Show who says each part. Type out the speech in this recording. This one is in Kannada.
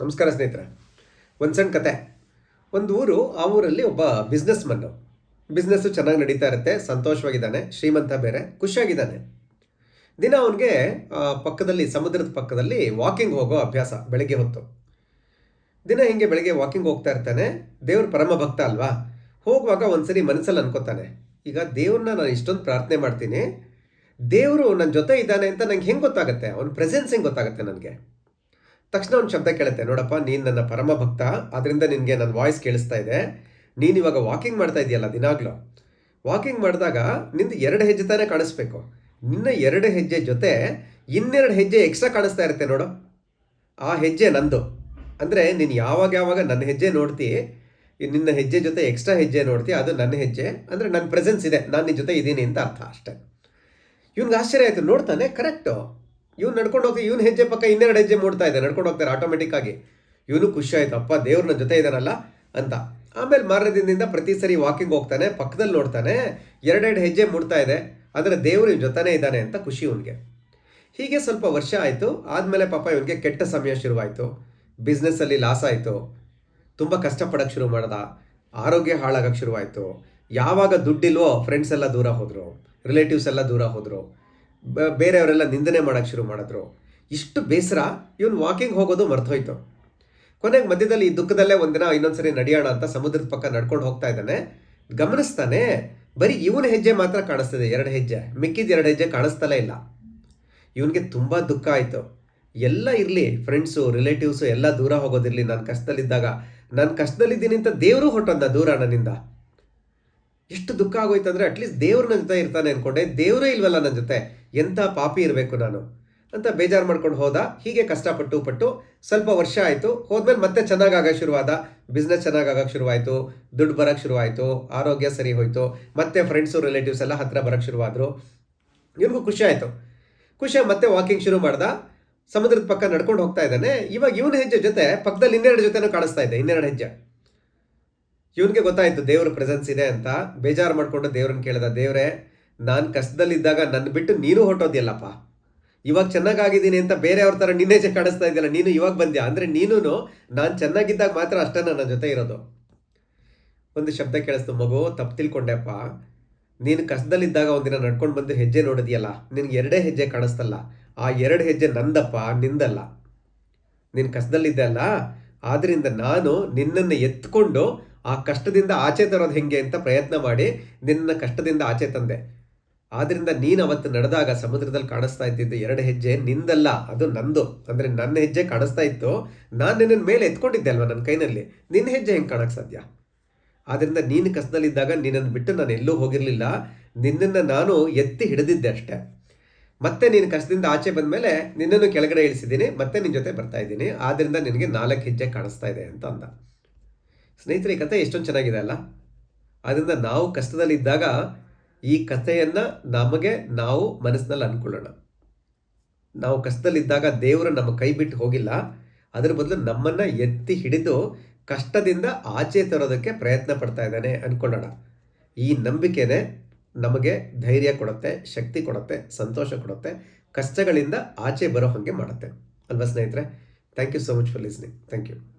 Speaker 1: ನಮಸ್ಕಾರ ಸ್ನೇಹಿತರೆ. ಒಂದು ಸಣ್ಣ ಕತೆ. ಒಂದು ಊರು, ಆ ಊರಲ್ಲಿ ಒಬ್ಬ ಬಿಸ್ನೆಸ್ ಮನ್ನು ಬಿಸ್ನೆಸ್ಸು ಚೆನ್ನಾಗಿ ನಡೀತಾ ಇರುತ್ತೆ, ಸಂತೋಷವಾಗಿದ್ದಾನೆ, ಶ್ರೀಮಂತ ಬೇರೆ, ಖುಷಿಯಾಗಿದ್ದಾನೆ. ದಿನ ಅವನಿಗೆ ಪಕ್ಕದಲ್ಲಿ, ಸಮುದ್ರದ ಪಕ್ಕದಲ್ಲಿ ವಾಕಿಂಗ್ ಹೋಗೋ ಅಭ್ಯಾಸ, ಬೆಳಗ್ಗೆ ಹೊತ್ತು. ದಿನ ಹಿಂಗೆ ಬೆಳಗ್ಗೆ ವಾಕಿಂಗ್ ಹೋಗ್ತಾ ಇರ್ತಾನೆ, ದೇವ್ರ ಪರಮ ಭಕ್ತ ಅಲ್ವಾ? ಹೋಗುವಾಗ ಒಂದ್ಸರಿ ಮನಸ್ಸಲ್ಲಿ ಅನ್ಕೋತಾನೆ, ಈಗ ದೇವ್ರನ್ನ ನಾನು ಇಷ್ಟೊಂದು ಪ್ರಾರ್ಥನೆ ಮಾಡ್ತೀನಿ, ದೇವರು ನನ್ನ ಜೊತೆ ಇದ್ದಾನೆ ಅಂತ ನಂಗೆ ಹೆಂಗೆ ಗೊತ್ತಾಗುತ್ತೆ? ಅವನ ಪ್ರೆಸೆನ್ಸ್ ಹೆಂಗೆ ಗೊತ್ತಾಗುತ್ತೆ ನನಗೆ? ತಕ್ಷಣ ಒಂದು ಶಬ್ದ ಕೇಳುತ್ತೆ. ನೋಡಪ್ಪ, ನೀನು ನನ್ನ ಪರಮ ಭಕ್ತ ಅದರಿಂದ ನಿನಗೆ ನನ್ನ ವಾಯ್ಸ್ ಕೇಳಿಸ್ತಾ ಇದೆ. ನೀನು ಇವಾಗ ವಾಕಿಂಗ್ ಮಾಡ್ತಾ ಇದೆಯಲ್ಲ ದಿನಾಗ್ಲೂ. ವಾಕಿಂಗ್ ಮಾಡಿದಾಗ ನಿಂದು ಎರಡು ಹೆಜ್ಜೆ ತಾನೇ ಕಾಣಿಸ್ಬೇಕು. ನಿನ್ನ ಎರಡು ಹೆಜ್ಜೆ ಜೊತೆ ಇನ್ನೆರಡು ಹೆಜ್ಜೆ ಎಕ್ಸ್ಟ್ರಾ ಕಾಣಿಸ್ತಾ ಇರುತ್ತೆ ನೋಡು. ಆ ಹೆಜ್ಜೆ ನಂದು. ಅಂದರೆ ನೀನು ಯಾವಾಗ ಯಾವಾಗ ನನ್ನ ಹೆಜ್ಜೆ ನೋಡ್ತಿ ನಿನ್ನ ಹೆಜ್ಜೆ ಜೊತೆ ಎಕ್ಸ್ಟ್ರಾ ಹೆಜ್ಜೆ ನೋಡ್ತಿ, ಅದು ನನ್ನ ಹೆಜ್ಜೆ. ಅಂದರೆ ನನ್ನ ಪ್ರೆಸೆನ್ಸ್ ಇದೆ, ನಾನು ನಿನ್ನ ಜೊತೆ ಇದ್ದೀನಿ ಅಂತ ಅರ್ಥ ಅಷ್ಟೇ. ಇವ್ನಿಗೆ ಆಶ್ಚರ್ಯ ಆಯಿತು, ನೋಡ್ತಾನೆ ಕರೆಕ್ಟು ಇವ್ನು ನಡ್ಕೊಂಡು ಹೋಗ್ತಾ ಇವ್ನು ಹೆಜ್ಜೆ ಪಕ್ಕ ಇನ್ನೆರಡು ಹೆಜ್ಜೆ ಮೂಡ್ತಾ ಇದೆ ನಡ್ಕೊಂಡು ಹೋಗ್ತಾರೆ ಆಟೋಮೆಟಿಕ್ ಆಗಿ. ಇವನು ಖುಷಿ ಆಯ್ತು, ಅಪ್ಪ ದೇವ್ರ ನನ್ನ ಜೊತೆ ಇದ್ದಾನಲ್ಲ ಅಂತ. ಆಮೇಲೆ ಮಾರನೇ ದಿನದಿಂದ ಪ್ರತಿ ಸರಿ ವಾಕಿಂಗ್ ಹೋಗ್ತಾನೆ ಪಕ್ಕದಲ್ಲಿ ನೋಡ್ತಾನೆ, ಎರಡೆರಡು ಹೆಜ್ಜೆ ಮೂಡ್ತಾ ಇದೆ, ಆದರೆ ದೇವರು ಇವ್ನ ಜೊತೆನೇ ಇದ್ದಾನೆ ಅಂತ ಖುಷಿ ಅವನಿಗೆ ಹೀಗೆ ಸ್ವಲ್ಪ ವರ್ಷ ಆಯಿತು, ಆದಮೇಲೆ ಪಾಪ ಇವನಿಗೆ ಕೆಟ್ಟ ಸಮಯ ಶುರುವಾಯಿತು. ಬಿಸ್ನೆಸ್ಸಲ್ಲಿ ಲಾಸ್ ಆಯಿತು. ತುಂಬ ಕಷ್ಟಪಡೋಕ್ಕೆ ಶುರು ಮಾಡ್ದ. ಆರೋಗ್ಯ ಹಾಳಾಗಕ್ಕೆ ಶುರುವಾಯಿತು. ಯಾವಾಗ ದುಡ್ಡಿಲ್ವೋ ಫ್ರೆಂಡ್ಸ್ ಎಲ್ಲ ದೂರ ಹೋದರು ರಿಲೇಟಿವ್ಸ್ ಎಲ್ಲ ದೂರ ಹೋದರು. ಬೇರೆಯವರೆಲ್ಲ ನಿಂದನೆ ಮಾಡೋಕ್ಕೆ ಶುರು ಮಾಡಿದ್ರು. ಇಷ್ಟು ಬೇಸರ, ಇವನು ವಾಕಿಂಗ್ ಹೋಗೋದು ಮರ್ತೋಯ್ತು. ಕೊನೆಗೆ ಮಧ್ಯದಲ್ಲಿ ಈ ದುಃಖದಲ್ಲೇ ಒಂದಿನ ಇನ್ನೊಂದ್ಸರಿ ನಡೆಯೋಣ ಅಂತ ಸಮುದ್ರದ ಪಕ್ಕ ನಡ್ಕೊಂಡು ಹೋಗ್ತಾ ಇದ್ದಾನೆ. ಗಮನಿಸ್ತಾನೆ, ಬರೀ ಇವನ ಹೆಜ್ಜೆ ಮಾತ್ರ ಕಾಣಿಸ್ತಿದೆ, ಎರಡು ಹೆಜ್ಜೆ. ಮಿಕ್ಕಿದ ಎರಡು ಹೆಜ್ಜೆ ಕಾಣಿಸ್ತಲೇ ಇಲ್ಲ. ಇವನಿಗೆ ತುಂಬ ದುಃಖ ಆಯಿತು. ಎಲ್ಲ ಇರಲಿ ಫ್ರೆಂಡ್ಸು ರಿಲೇಟಿವ್ಸು ಎಲ್ಲ ದೂರ ಹೋಗೋದಿರಲಿ. ನಾನು ಕಷ್ಟದಲ್ಲಿದ್ದಾಗ, ನಾನು ಕಷ್ಟದಲ್ಲಿದ್ದೀನಿ ಅಂತ ದೇವರು ಹೊಟ್ಟೊಂದ ದೂರ ನನ್ನಿಂದ. ಎಷ್ಟು ದುಃಖ ಆಗೋಯ್ತು ಅಂದರೆ ಅಟ್ಲೀಸ್ಟ್ ದೇವ್ರು ನನ್ನ ಜೊತೆ ಇರ್ತಾನೆ ಅಂದ್ಕೊಂಡೆ ದೇವರೇ ಇಲ್ವಲ್ಲ ನನ್ನ ಜೊತೆ? ಎಂಥ ಪಾಪಿ ಇರಬೇಕು ನಾನು? ಅಂತ ಬೇಜಾರು ಮಾಡ್ಕೊಂಡು ಹೋದ. ಹೀಗೆ ಕಷ್ಟಪಟ್ಟು ಪಟ್ಟು ಸ್ವಲ್ಪ ವರ್ಷ ಆಯಿತು. ಹೋದ್ಮೇಲೆ ಮತ್ತೆ ಚೆನ್ನಾಗಿ ಆಗೋಕ್ಕೆ ಶುರುವಾದ. ಬಿಸ್ನೆಸ್ ಚೆನ್ನಾಗಿ ಆಗೋಕ್ಕೆ ಶುರುವಾಯಿತು. ದುಡ್ಡು ಬರೋಕ್ಕೆ ಶುರುವಾಯಿತು. ಆರೋಗ್ಯ ಸರಿ ಹೋಯಿತು. ಮತ್ತೆ ಫ್ರೆಂಡ್ಸು ರಿಲೇಟಿವ್ಸ್ ಎಲ್ಲ ಹತ್ತಿರ ಬರೋಕ್ಕೆ ಶುರುವಾದರು. ಇವ್ರಿಗೂ ಖುಷಿ ಆಯಿತು. ಖುಷಿಯಾಗಿ ಮತ್ತೆ ವಾಕಿಂಗ್ ಶುರು ಮಾಡ್ದ. ಸಮುದ್ರದ ಪಕ್ಕ ನಡ್ಕೊಂಡು ಹೋಗ್ತಾ ಇದ್ದಾನೆ. ಇವಾಗ ಇವನ ಹೆಜ್ಜೆ ಜೊತೆ ಪಕ್ಕದಲ್ಲಿ ಇನ್ನೆರಡು ಜೊತೆನೂ ಕಾಣಿಸ್ತಾ ಇದೆ. ಇನ್ನೆರಡು ಹೆಜ್ಜೆ. ಇವನಿಗೆ ಗೊತ್ತಾಯಿತು ದೇವ್ರ ಪ್ರೆಸೆನ್ಸ್ ಇದೆ ಅಂತ. ಬೇಜಾರು ಮಾಡಿಕೊಂಡು ದೇವ್ರನ್ನ ಕೇಳಿದ, ದೇವ್ರೆ, ನಾನು ಕಷ್ಟದಲ್ಲಿದ್ದಾಗ ನನ್ನ ಬಿಟ್ಟು ನೀನು ಹೊಟ್ಟೋದಿಲ್ಲಪ್ಪ ಇವಾಗ ಚೆನ್ನಾಗಾಗಿದ್ದೀನಿ ಅಂತ ಬೇರೆಯವ್ರ ಥರ ನಿನ್ನೆ ಕಾಣಿಸ್ತಾ ಇದೆಯಲ್ಲ, ನೀನು ಇವಾಗ ಬಂದ್ಯಾ? ಅಂದರೆ ನೀನು ನಾನು ಚೆನ್ನಾಗಿದ್ದಾಗ ಮಾತ್ರ ಅಷ್ಟೇ ನನ್ನ ಜೊತೆ ಇರೋದು. ಒಂದು ಶಬ್ದ ಕೇಳಿಸ್ತು, ಮಗು, ತಪ್ಪು ತಿಳ್ಕೊಂಡೆಪ್ಪ. ನೀನು ಕಷ್ಟದಲ್ಲಿದ್ದಾಗ ಒಂದಿನ ನಡ್ಕೊಂಡು ಬಂದು ಹೆಜ್ಜೆ ನೋಡಿದ್ಯಲ್ಲ, ನಿನಗೆ ಎರಡೇ ಹೆಜ್ಜೆ ಕಾಣಿಸ್ತಲ್ಲ. ಆ ಎರಡು ಹೆಜ್ಜೆ ನಂದಪ್ಪ, ನಿಂದಲ್ಲ. ನೀನು ಕಷ್ಟದಲ್ಲಿದ್ದೆ ಅಲ್ಲ ಆದ್ದರಿಂದ ನಾನು ನಿನ್ನನ್ನು ಎತ್ಕೊಂಡು ಆ ಕಷ್ಟದಿಂದ ಆಚೆ ತರೋದು ಹೆಂಗೆ ಅಂತ ಪ್ರಯತ್ನ ಮಾಡಿ ನಿನ್ನ ಕಷ್ಟದಿಂದ ಆಚೆ ತಂದೆ. ಆದ್ರಿಂದ ನೀನು ಅವತ್ತು ನಡೆದಾಗ ಸಮುದ್ರದಲ್ಲಿ ಕಾಣಿಸ್ತಾ ಇದ್ದಿದ್ದು ಎರಡು ಹೆಜ್ಜೆ ನಿಂದಲ್ಲ, ಅದು ನಂದು. ಅಂದರೆ ನನ್ನ ಹೆಜ್ಜೆ ಕಾಣಿಸ್ತಾ ಇತ್ತು. ನಾನು ನಿನ್ನ ಮೇಲೆ ಎತ್ಕೊಂಡಿದ್ದೆ ಅಲ್ವಾ ನನ್ನ ಕೈನಲ್ಲಿ? ನಿನ್ನ ಹೆಜ್ಜೆ ಹೆಂಗೆ ಕಾಣಕ್ಕೆ ಸಾಧ್ಯ? ಆದ್ದರಿಂದ ನೀನು ಕಸದಲ್ಲಿದ್ದಾಗ ನಿನ್ನನ್ನು ಬಿಟ್ಟು ನಾನು ಎಲ್ಲೂ ಹೋಗಿರಲಿಲ್ಲ. ನಿನ್ನನ್ನು ನಾನು ಎತ್ತಿ ಹಿಡಿದಿದ್ದೆ ಅಷ್ಟೇ. ಮತ್ತೆ ನೀನು ಕಷ್ಟದಿಂದ ಆಚೆ ಬಂದ ಮೇಲೆ ನಿನ್ನನ್ನು ಕೆಳಗಡೆ ಇಳಿಸಿದ್ದೀನಿ, ಮತ್ತೆ ನಿನ್ನ ಜೊತೆ ಬರ್ತಾ ಇದ್ದೀನಿ. ಆದ್ದರಿಂದ ನಿನಗೆ ನಾಲ್ಕು ಹೆಜ್ಜೆ ಕಾಣಿಸ್ತಾ ಇದೆ ಅಂತ ಅಂದ. ಸ್ನೇಹಿತರೆ, ಈ ಕಥೆ ಎಷ್ಟೊಂದು ಚೆನ್ನಾಗಿದೆ ಅಲ್ಲ? ಆದ್ದರಿಂದ ನಾವು ಕಷ್ಟದಲ್ಲಿದ್ದಾಗ ಈ ಕಥೆಯನ್ನು ನಮಗೆ ನಾವು ಮನಸ್ಸಿನಲ್ಲಿ ಅಂದ್ಕೊಳ್ಳೋಣ. ನಾವು ಕಷ್ಟದಲ್ಲಿದ್ದಾಗ ದೇವರು ನಮ್ಮ ಕೈ ಬಿಟ್ಟು ಹೋಗಿಲ್ಲ. ಅದರ ಬದಲು ನಮ್ಮನ್ನು ಎತ್ತಿ ಹಿಡಿದು ಕಷ್ಟದಿಂದ ಆಚೆ ತರೋದಕ್ಕೆ ಪ್ರಯತ್ನ ಪಡ್ತಾ ಇದ್ದಾನೆ ಅಂದ್ಕೊಳ್ಳೋಣ. ಈ ನಂಬಿಕೆನೇ ನಮಗೆ ಧೈರ್ಯ ಕೊಡುತ್ತೆ, ಶಕ್ತಿ ಕೊಡುತ್ತೆ, ಸಂತೋಷ ಕೊಡುತ್ತೆ, ಕಷ್ಟಗಳಿಂದ ಆಚೆ ಬರೋ ಹಾಗೆ ಮಾಡುತ್ತೆ. ಅಲ್ವಾ ಸ್ನೇಹಿತರೆ? Thank you so much for listening thank you